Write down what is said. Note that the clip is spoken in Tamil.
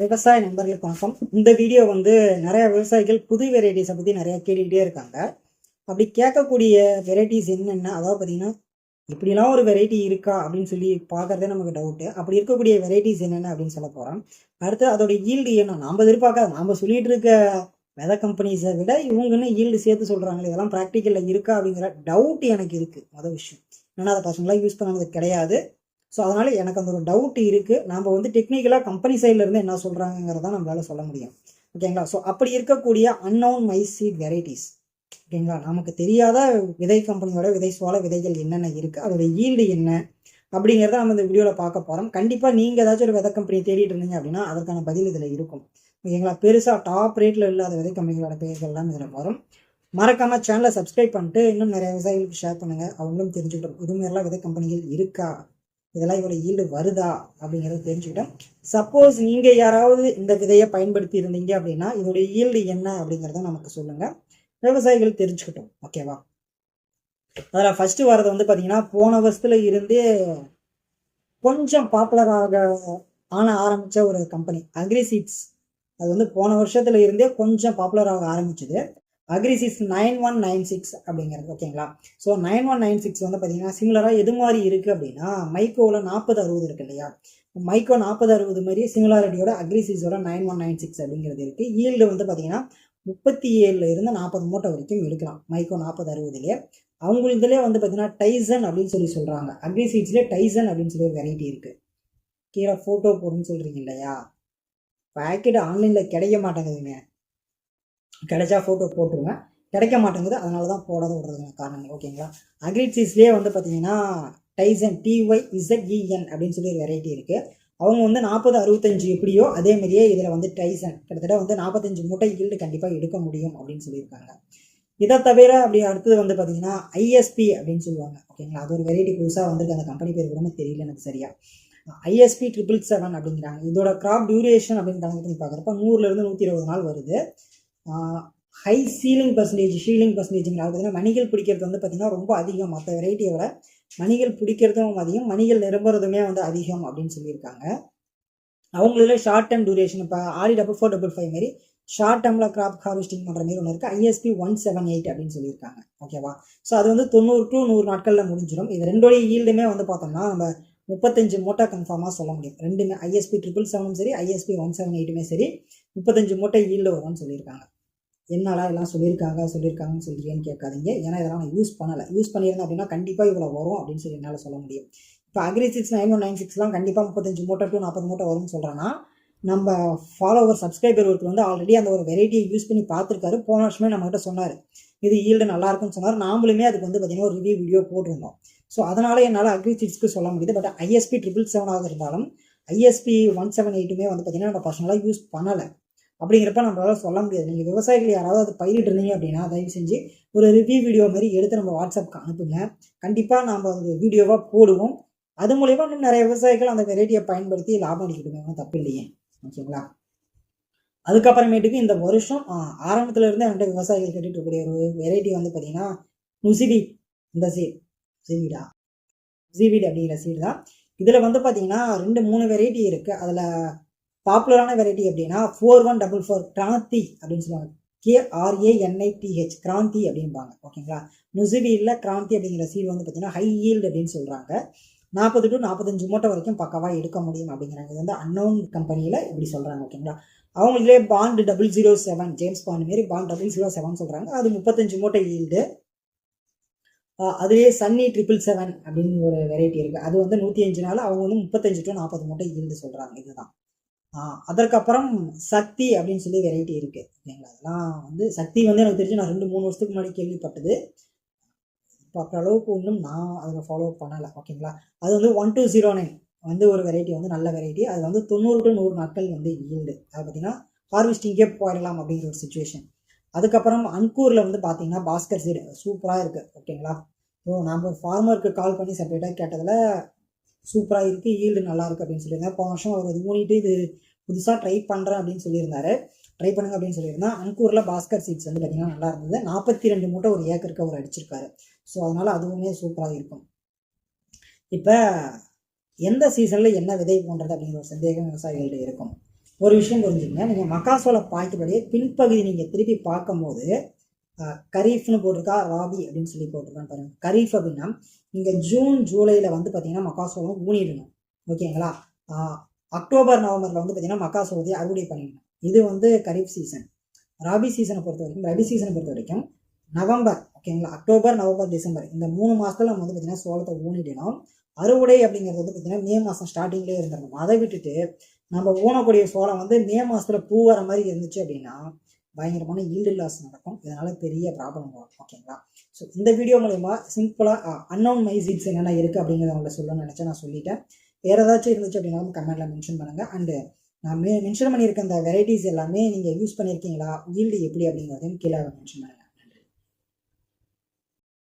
விவசாய நண்பர்களுக்கு வணக்கம் இந்த வீடியோ வந்து நிறைய விவசாயிகள் புது வெரைட்டிஸை பற்றி நிறைய கேட்டுக்கிட்டே இருக்காங்க. அப்படி கேட்கக்கூடிய வெரைட்டிஸ் என்னென்ன அதாவது பார்த்தீங்கன்னா இப்படிலாம் ஒரு வெரைட்டி இருக்கா அப்படின்னு சொல்லி பார்க்கறதே நமக்கு டவுட்டு அப்படி இருக்கக்கூடிய வெரைட்டிஸ் என்னென்ன அப்படின்னு சொல்ல போகிறோம் அடுத்து அதோட ஈல்டு என்ன? நாம் எதிர்பார்க்காத நாம் சொல்லிட்டு இருக்க விதை கம்பெனிஸை விட இவங்கன்னு ஈல்டு சேர்த்து சொல்கிறாங்களே இதெல்லாம் ப்ராக்டிக்கலில் இருக்கா அப்படிங்கிற டவுட் எனக்கு இருக்குது மொதல் விஷயம். ஏன்னா அதை பசங்களாம் யூஸ் பண்ணது கிடையாது. ஸோ அதனால் எனக்கு அந்த ஒரு டவுட் இருக்குது நாம் வந்து டெக்னிக்கலாக கம்பெனி சைட்லேருந்து என்ன சொல்கிறாங்கிறத நம்மளால சொல்ல முடியும். ஓகேங்களா ஸோ அப்படி இருக்கக்கூடிய அன்னவுன் மை சீட் வெரைட்டிஸ் ஓகேங்களா நமக்கு தெரியாத விதை கம்பெனியோட விதை சோள விதைகள் என்னென்ன இருக்குது அதோட ஈல்டு என்ன? அப்படிங்கிறத நம்ம இந்த வீடியோவில் பார்க்க போகிறோம் கண்டிப்பாக நீங்கள் ஏதாச்சும் ஒரு விதை கம்பெனி தேடிட்டு இருந்தீங்க அப்படின்னா அதற்கான பதில் இதில் இருக்கும். ஓகேங்களா பெருசாக டாப் ரேட்டில் இல்லாத விதை கம்பெனிகளோட பெயர்கள் எல்லாம் இதில் வரும். மறக்காமல் சேனலை சப்ஸ்கிரைப் பண்ணிட்டு இன்னும் நிறைய விவசாயிகளுக்கு ஷேர் பண்ணுங்கள் அவங்களும் தெரிஞ்சுக்கிட்டோம் இதுமாரிலாம் விதை கம்பெனிகள் இருக்கா? இதெல்லாம் இவ்வளோ ஈல்டு வருதா அப்படிங்கிறத தெரிஞ்சுக்கிட்டோம். சப்போஸ் நீங்கள் யாராவது இந்த விதையை பயன்படுத்தி இருந்தீங்க அப்படின்னா இதோடைய ஈல்டு என்ன அப்படிங்கிறத நமக்கு சொல்லுங்கள் விவசாயிகள் தெரிஞ்சுக்கிட்டோம். ஓகேவா அதில் ஃபஸ்ட்டு வர்றது வந்து பார்த்தீங்கன்னா போன வருஷத்துல இருந்தே கொஞ்சம் பாப்புலராக ஆன ஆரம்பித்த ஒரு கம்பெனி அக்ரிசீட்ஸ் அது வந்து போன வருஷத்துல இருந்தே கொஞ்சம் பாப்புலராக ஆரம்பிச்சது. அக்ரிசிஸ் நைன் ஒன் நைன் சிக்ஸ் அப்படிங்கிறது ஓகேங்களா? So nine one nine six வந்து பார்த்தீங்கன்னா சிமிலராக எது மாதிரி இருக்குது அப்படின்னா மைக்கோவில் நாற்பது அறுபது இருக்கு இல்லையா? மைக்கோ நாற்பது அறுபது மாதிரி சிமிலாரிட்டியோட அக்ரிசிஸோட நைன் ஒன் நைன் சிக்ஸ் அப்படிங்கிறது இருக்குது ஈல்டு வந்து பார்த்தீங்கன்னா முப்பத்தி ஏழுல இருந்து நாற்பது மூட்டை வரைக்கும் எடுக்கலாம் மைக்கோ நாற்பது அறுபதுலேயே அவங்களுதுலேயே வந்து பார்த்தீங்கன்னா டைசன் அப்படின்னு சொல்லி சொல்கிறாங்க அக்ரிசீட்ஸ்லேயே டைசன் அப்படின்னு சொல்லி ஒரு வெரைட்டி இருக்குது கீழே ஃபோட்டோ போடுன்னு சொல்கிறீங்க இல்லையா? பேக்கெட் ஆன்லைனில் கிடைக்க மாட்டேங்குதுங்க. கிடைச்சா ஃபோட்டோ போட்டுருங்க. கிடைக்க மாட்டேங்குது. அதனால தான் போடாத விடுறதுங்க காரணங்கள். ஓகேங்களா? அக்ரிட்ஸிஸ்லேயே வந்து பார்த்தீங்கன்னா டைசன் டிஒய் இசட்இஎன் அப்படின்னு சொல்லி ஒரு வெரைட்டி இருக்குது அவங்க வந்து நாற்பது அறுபத்தஞ்சு எப்படியோ அதே மாதிரியே இதில் வந்து டைசன் கிட்டத்தட்ட வந்து நாற்பத்தஞ்சு மூட்டை ஈல்டு கண்டிப்பாக எடுக்க முடியும் அப்படின்னு சொல்லியிருக்காங்க. இதை தவிர அப்படி அடுத்தது வந்து பார்த்தீங்கன்னா ஐஎஸ்பி அப்படின்னு சொல்லுவாங்க. ஓகேங்களா? அது ஒரு வெரைட்டி புதுசாக வந்துருக்கு. அந்த கம்பெனி பேர் கூட தெரியல எனக்கு சரியா. ஐஎஸ்பி ட்ரிபிள் செவன் அப்படிங்கிறாங்க. இதோட கிராப் டியூரேஷன் அப்படின்னு கணக்கு பண்ணி பார்க்குறப்ப நூறுலேருந்து நூற்றி இருபது நாள் வருது. ஹை சீலிங் பர்சன்டேஜ் ஷீலிங் பர்சன்டேஜுங்கிற பார்த்தீங்கன்னா மணிகள் பிடிக்கிறது வந்து பார்த்திங்கன்னா ரொம்ப அதிகம். மற்ற வெரைட்டியை விட மணிகள் பிடிக்கிறதும் அதிகம் மணிகள் நிரம்புறதுமே வந்து அதிகம் அப்படின்னு சொல்லியிருக்காங்க. அவங்களதுல ஷார்ட் டைம் டியூரேஷன் இப்போ ஆரி டபுள் ஃபோர் டபுள் ஃபைவ் மாரி ஷார்ட் டைமில் கிராப் ஹார்வெஸ்டிங் பண்ணுற மாரி ஒன்று இருக்குது ஐஎஸ்பி ஒன் செவன் எயிட் அப்படின்னு சொல்லியிருக்காங்க. ஓகேவா ஸோ அது வந்து தொண்ணூறு டு நூறு நாட்களில் முடிஞ்சிடும். இது ரெண்டோடைய ஈல்டுமே வந்து பார்த்தோம்னா நம்ம முப்பத்தஞ்சு மூட்டை கன்ஃபார்மாக சொல்ல முடியும். ரெண்டுமே ஐஎஸ்பி ட்ரிபிள் செவனும் சரி ஐஎஸ்பி ஒன் செவன் எயிட்டுமே சரி முப்பத்தஞ்சு மூட்டை ஈல்டு வரும்னு சொல்லியிருக்காங்க. என்னடா எல்லாம் சொல்லியிருக்காங்க சொல்லியிருக்காங்கன்னு சொல்கிறேன்னு கேட்காதீங்க. ஏன்னா இதெல்லாம் நான் யூஸ் பண்ணலை. யூஸ் பண்ணியிருந்தேன் அப்படின்னா கண்டிப்பாக இவ்வளோ வரும் அப்படின்னு சொல்லி என்னால் சொல்ல முடியும். இப்போ agri six nine one nine சிக்ஸ்லாம் கண்டிப்பாக முப்பத்தஞ்சு மூட்டை டூ நாற்பது மூட்டை வரும்னு சொல்கிறேன்னா நம்ம ஃபாலோவர் சப்ஸ்கிரைபர் ஒருத்தர் வந்து ஆல்ரெடி அந்த ஒரு வெரைட்டியை யூஸ் பண்ணி பார்த்துருக்காரு. போன வருஷமே நம்மகிட்ட சொன்னார். இது ஈல்டு நல்லா இருக்குன்னு சொன்னார். நாமளுமே அதுக்கு வந்து பார்த்திங்கன்னா ஒரு ரிவ்யூ வீடியோ போட்டிருந்தோம். ஸோ அதனால் என்னால் அக்ரி சிக்ஸ்க்கு சொல்ல முடியுது. பட் ஐஎஸ்பி ட்ரிபிள் செவனாக இருந்தாலும் ஐஎஸ்பி ஒன் செவன் எயிட்டுமே வந்து பார்த்திங்கன்னா நம்ம பர்சனலாக யூஸ் பண்ணலை. அப்படிங்கிறப்ப நம்மளால சொல்ல முடியாது. நீங்கள் விவசாயிகள் யாராவது அதை பயிரிட்டு இருந்தீங்க அப்படின்னா தயவு செஞ்சு ஒரு ரிவ்யூ வீடியோ மாதிரி எடுத்து நம்ம வாட்ஸ்அப்க்கு அனுப்புங்க. கண்டிப்பாக நம்ம ஒரு வீடியோவாக போடுவோம். அது மூலயமா இன்னும் நிறைய விவசாயிகள் அந்த வெரைட்டியை பயன்படுத்தி லாபம் அடிக்கிட்டு தப்பு இல்லையே. ஓகேங்களா? அதுக்கப்புறமேட்டுக்கு இந்த வருஷம் ஆரம்பத்துல இருந்தே என்கிட்ட விவசாயிகள் கேட்டுட்டு இருக்கக்கூடிய ஒரு வெரைட்டி வந்து பார்த்தீங்கன்னா நுசிவி இந்த சீட் சீவிடா சீவிட் அப்படிங்கிற சீடு தான். இதில் வந்து பார்த்தீங்கன்னா ரெண்டு மூணு வெரைட்டி இருக்குது அதில் பாப்புலரான வெரைட்டி அப்படின்னா four one double four Kranti அப்படின்னு சொல்லுவாங்க. கேஆர்ஏஎன்ஐடிஹெச் கிராந்தி அப்படிம்பாங்க. ஓகேங்களா நுசுவியில் கிராந்தி அப்படிங்கிற சீல் வந்து பார்த்தீங்கன்னா ஹை ஈல்டு அப்படின்னு சொல்கிறாங்க நாற்பது டு நாற்பத்தஞ்சு மூட்டை வரைக்கும் பக்கவாக எடுக்க முடியும் அப்படிங்கிறாங்க. இது வந்து அன்னோன் கம்பெனியில் இப்படி சொல்கிறாங்க ஓகேங்களா அவங்களே Bond double zero seven James Bond மாரி பாண்ட் டபுள் ஜீரோ செவன் சொல்கிறாங்க அது முப்பத்தஞ்சு மூட்டை ஈல்டு அதுலேயே சன்னி ட்ரிபிள் செவன் அப்படின்னு ஒரு வெரைட்டி இருக்குது அது வந்து நூற்றி அஞ்சு நாள் அவங்க வந்து முப்பத்தஞ்சு டு நாற்பது மூட்டை ஈல்டு சொல்கிறாங்க இதுதான். அதற்கப்புறம் சக்தி அப்படின்னு சொல்லி வெரைட்டி இருக்குது ஓகேங்களா அதெல்லாம் வந்து சக்தி வந்து எனக்கு தெரிஞ்சு நான் ரெண்டு மூணு வருஷத்துக்கு முன்னாடி கேள்விப்பட்டது. பார்க்குற அளவுக்கு ஒன்றும் நான் அதில் ஃபாலோ பண்ணலை ஓகேங்களா அது வந்து ஒன் டூ ஜீரோ நைன் வந்து ஒரு வெரைட்டி வந்து நல்ல வெரைட்டி அது வந்து தொண்ணூறு டு நூறு நாட்கள் வந்து ஈல்டு. அது பார்த்திங்கன்னா ஹார்வெஸ்டிங்கே போயிடலாம் அப்படிங்கிற ஒரு சுச்சுவேஷன் அதுக்கப்புறம் அன்கூரில் வந்து பார்த்தீங்கன்னா பாஸ்கர் சீடு சூப்பராக இருக்குது ஓகேங்களா ஸோ நம்ம ஃபார்மருக்கு கால் பண்ணி செப்பரேட்டாக கேட்டதில் சூப்பராக இருக்குது ஈல்டு நல்லா இருக்குது அப்படின்னு சொல்லியிருந்தேன் போன வருஷம் அவர் இது இது புதுசாக ட்ரை பண்ணுறேன் அப்படின்னு சொல்லியிருந்தாரு. ட்ரை பண்ணுங்க அப்படின்னு சொல்லியிருந்தேன் அங்கூரில் பாஸ்கர் சீட்ஸ் வந்து பார்த்திங்கன்னா நல்லா இருந்தது. நாற்பத்தி ரெண்டு மூட்டை ஒரு ஏக்கருக்கு அவர் அடிச்சிருக்காரு. ஸோ அதனால் அதுவுமே சூப்பராக இருக்கும். இப்போ எந்த சீசனில் என்ன விதை போன்றது அப்படிங்கிற ஒரு சந்தேகம் விவசாயிகள்கிட்ட இருக்கும். ஒரு விஷயம் புரிஞ்சுங்க நீங்கள் மக்காசோள பாய்க்கக்கூடிய பின்பகுதி நீங்கள் திருப்பி பார்க்கும்போது கரீஃப்னு போட்டிருக்கா ராபி அப்படின்னு சொல்லி போட்டிருக்கான்னு பாருங்க. கரீஃப் அப்படின்னா நீங்கள் ஜூன் ஜூலையில் வந்து பார்த்தீங்கன்னா மக்காசோளம் ஊனிடணும். ஓகேங்களா? அக்டோபர் நவம்பரில் வந்து பார்த்தீங்கன்னா மக்காசோளத்தை அறுவடை பண்ணிடணும். இது வந்து கரீஃப் சீசன். ராபி சீசனை பொறுத்த வரைக்கும் ரபி சீசனை பொறுத்த வரைக்கும் நவம்பர் ஓகேங்களா? அக்டோபர் நவம்பர் டிசம்பர் இந்த மூணு மாதத்தில் நம்ம வந்து பார்த்தீங்கன்னா சோளத்தை ஊனிடணும். அறுவடை அப்படிங்கிறது வந்து பார்த்தீங்கன்னா மே மாதம் ஸ்டார்டிங்லேயே இருந்திருக்கும் அதை விட்டுட்டு நம்ம ஊனக்கூடிய சோளம் வந்து மே மாதத்துல பூ வர மாதிரி இருந்துச்சு அப்படின்னா பயங்கரமான ஈல்டு லாஸ் நடக்கும். இதனால் பெரிய ப்ராப்ளம் வரும். ஓகேங்களா ஸோ இந்த வீடியோ மூலயமா சிம்பிளாக அன்னவுன் மை சீட்ஸ் என்னென்ன இருக்குது அப்படிங்கிறத உங்களை சொல்லணும்னு நினச்சேன். நான் சொல்லிட்டேன். வேறு ஏதாச்சும் இருந்துச்சு அப்படின்னா கமெண்ட்டில் மென்ஷன் பண்ணுங்கள் அண்டு நான் மென்ஷன் பண்ணியிருக்க அந்த வெரைட்டிஸ் எல்லாமே நீங்கள் யூஸ் பண்ணியிருக்கீங்களா ஈல்டு எப்படி அப்படிங்கிறதையும் கீழே மென்ஷன் பண்ணுங்கள்